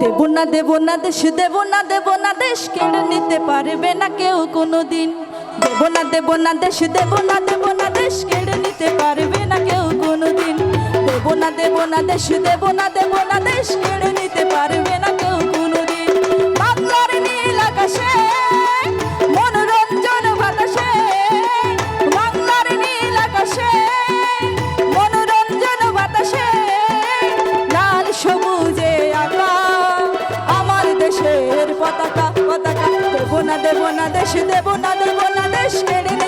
দেব না দেব না দেশ দেব না দেব না দেশ কেড়ে নিতে পারবে না কেউ কোনো দিন দেব না দেব না দেশ দেব না দেব না দেশ কেড়ে নিতে পারবে না কেউ কোনো দিন দেব না দেব না দেশ দেব না দেব না দেশ কেড়ে নিতে পারবে না কেউ দেব না দেশ দেব না দেব না দেশ কেড়ে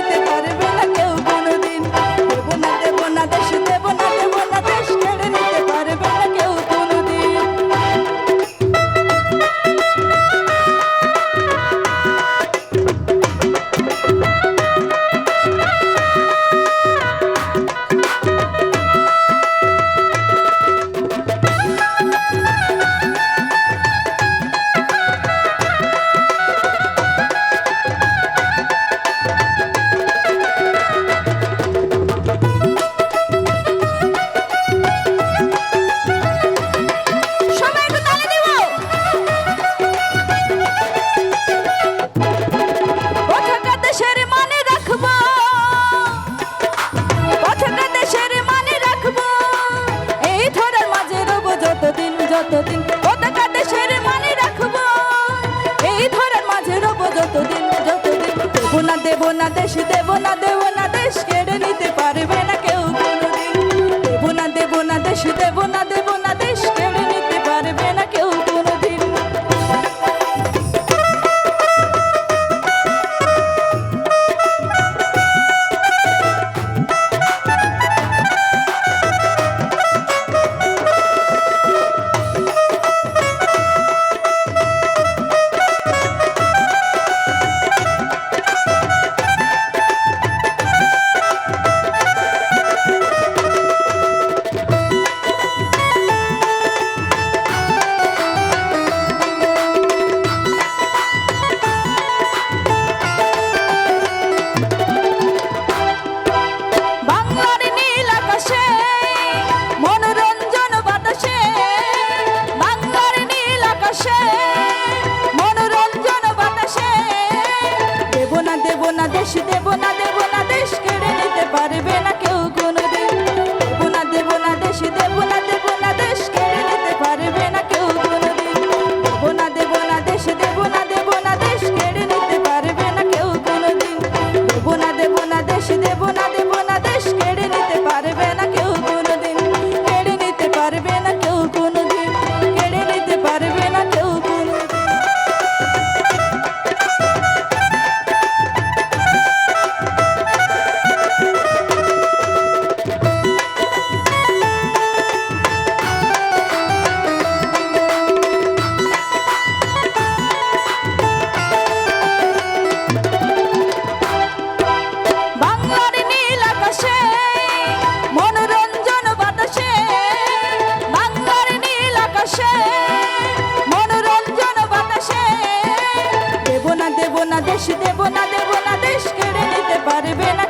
না, দেব না দেশ, দেব না দেব না দেশ কেড়ে নিতে পারবে না কেউ দেব না দেব না দেশ, দেব না দেব না দেবো না দেশ দেবো না দেবো না দেশ কেড়ে নিতে পারবে না। মনোরঞ্জন বাতাসে। দেব না দেব না, দেশ, দেব না দেব না, দেশ কেড়ে নিতে পারবে না।